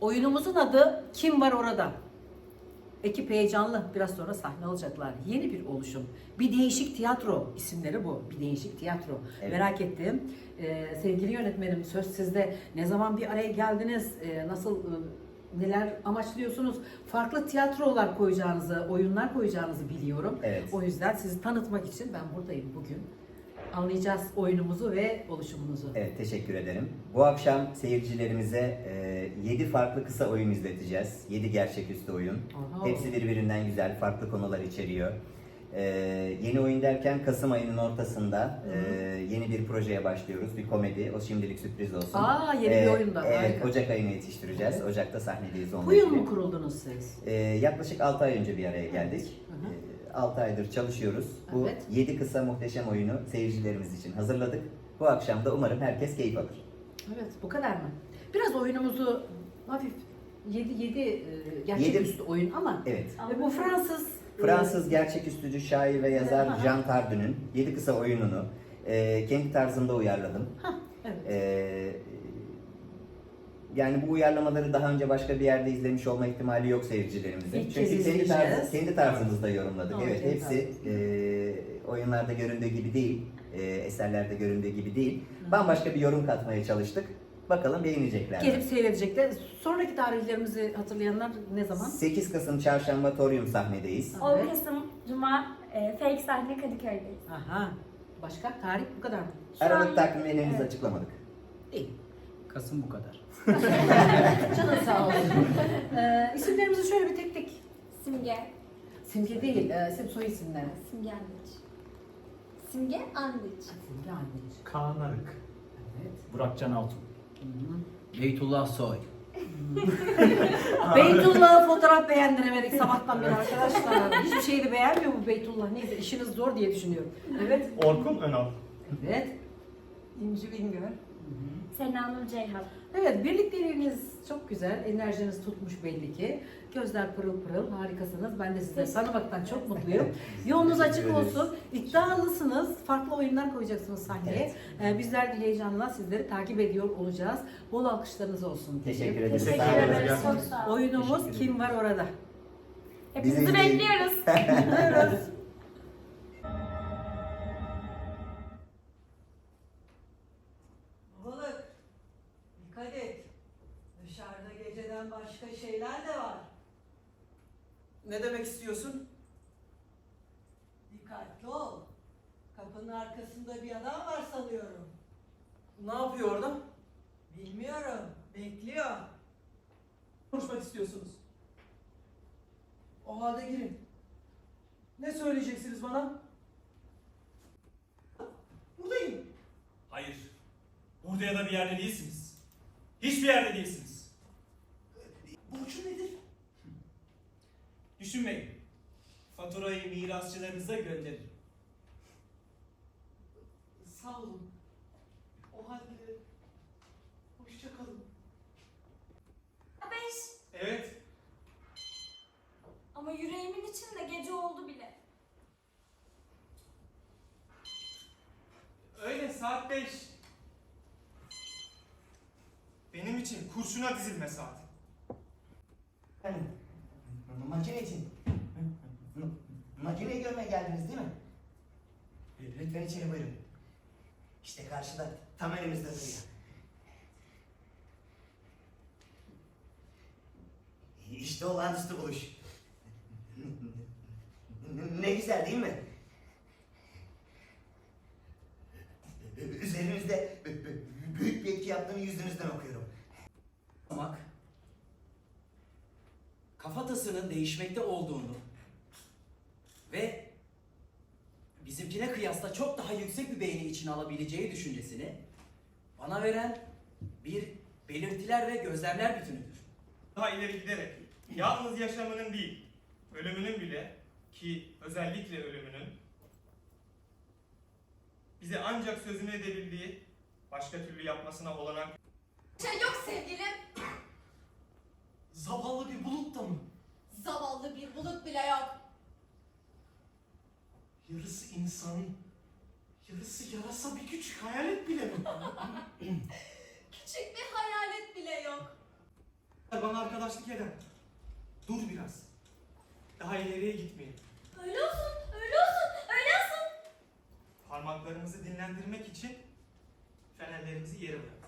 Oyunumuzun adı Kim Var Orada? Ekip heyecanlı. Biraz sonra sahne alacaklar. Yeni bir oluşum. Bir değişik tiyatro isimleri bu. Bir değişik tiyatro. Evet. Merak ettim. Ee, sevgili yönetmenim söz sizde. Ne zaman bir araya geldiniz? Ee, nasıl e, neler amaçlıyorsunuz? Farklı tiyatrolar koyacağınızı, oyunlar koyacağınızı biliyorum. Evet. O yüzden sizi tanıtmak için ben buradayım bugün. Anlayacağız oyunumuzu ve oluşumunuzu. Evet, teşekkür ederim. Bu akşam seyircilerimize 7 farklı kısa oyun izleteceğiz. 7 gerçeküstü oyun. Aha. Hepsi birbirinden güzel, farklı konular içeriyor. Ee, yeni oyun derken Kasım ayının ortasında e, yeni bir projeye başlıyoruz. Bir komedi. O şimdilik sürpriz olsun. Aa, yeni bir oyun da. Evet, Harika. Ocak ayına yetiştireceğiz. Ocak'ta sahnedeyiz onunla Bu yıl ilgili. mu kuruldunuz siz? Ee, yaklaşık 6 ay önce bir araya geldik. Hı hı. 6 aydır çalışıyoruz. Bu Evet. 7 kısa muhteşem oyunu seyircilerimiz için hazırladık. Bu akşam da umarım herkes keyif alır. Evet, bu kadar mı? Biraz oyunumuzu hafif 7 7 Yedi- gerçeküstü oyun ama Evet. e, bu Fransız e, Fransız gerçeküstücü şair ve yazar Aha. Jean Tardü'nün 7 kısa oyununu e, kendi tarzımda uyarladım. Hah, evet. E, yani bu uyarlamaları daha önce başka bir yerde izlemiş olma ihtimali yok seyircilerimizin. İlk Çünkü kendi, tarz, kendi tarzımızda yorumladık. Evet hepsi e, oyunlarda göründüğü gibi değil, e, eserlerde göründüğü gibi değil. Bambaşka bir yorum katmaya çalıştık. Bakalım beğenecekler. mi? Gelip seyredecekler. Sonraki tarihlerimizi hatırlayanlar ne zaman? 8 Kasım Çarşamba Torium sahnedeyiz. 10 Kasım Cuma e, fake sahne Kadıköy'deyiz. Aha. Başka tarih bu kadar mı? Şu an- Aralık takvimini henüz Evet. açıklamadık. Değil. Kasım bu kadar. Canın sağ olsun. ee, isimlerimizi şöyle bir tek tek. Simge. Simge değil, e, isim soy isimler. Simge Andiç. Simge Andiç. Simge anneciğim. Kaan Arık. Evet. Burak Can Altun. Hı. Beytullah Soy. Beytullah'a fotoğraf beğendiremedik sabahtan beri arkadaşlar. Hiçbir şeyi de beğenmiyor bu Beytullah. Neyse işiniz zor diye düşünüyorum. Evet. Orkun Önal. Evet. İnci Bingöl. Sena Nur Ceyhan. Evet birlikteliğiniz çok güzel. Enerjiniz tutmuş belli ki. Gözler pırıl pırıl. Harikasınız. Ben de sizi tanımaktan çok mutluyum. Yolunuz açık olsun. İddialısınız. Farklı oyunlar koyacaksınız sahneye. Ee, bizler de heyecanla sizleri takip ediyor olacağız. Bol alkışlarınız olsun. Teşekkür ederiz. Teşekkür Sağ olun. ederiz. Çok sağ olun. Oyunumuz Kim Var Orada? Hepinizi Bizi izleyin. bekliyoruz. Bekliyoruz. Başka şeyler de var. Ne demek istiyorsun? Dikkatli ol. Kapının arkasında bir adam var sanıyorum. Ne yapıyor orada? Bilmiyorum. Bekliyor. Konuşmak istiyorsunuz. O halde girin. Ne söyleyeceksiniz bana? Buradayım. Hayır. Burada ya da bir yerde değilsiniz. Hiçbir yerde değilsiniz. Düşünmeyin. Faturayı mirasçılarınıza gönderin. Sağ olun. O halde hoşça kalın. Beş. Evet. Ama yüreğimin içinde gece oldu bile. Öyle saat 5. Benim için kurşuna dizilme saati. Efendim, makine için. Makineyi görmeye geldiniz değil mi? Lütfen içeri buyurun. İşte karşıda, tam önümüzde duruyor. İşte olağanüstü buluş. Ne güzel değil mi? Üzerinizde büyük bir etki yaptığını yüzünüzden okuyorum. olmak, kafatasının değişmekte olduğunu ve bizimkine kıyasla çok daha yüksek bir beyni içine alabileceği düşüncesini bana veren bir belirtiler ve gözlemler bütünüdür. Daha ileri giderek yalnız yaşamının değil, ölümünün bile ki özellikle ölümünün bize ancak sözünü edebildiği başka türlü yapmasına olanak Şey yok sevgilim. Zavallı bir bulut da mı? Zavallı bir bulut bile yok. Yarısı insan, yarısı yarasa bir küçük hayalet bile mi? Küçük bir hayalet bile yok. Bana yoldaşlık eden. Dur biraz. Daha ileriye gitmeyelim. Öyle olsun, öyle olsun, öyle olsun. Parmaklarımızı dinlendirmek için fenerlerimizi yere işte.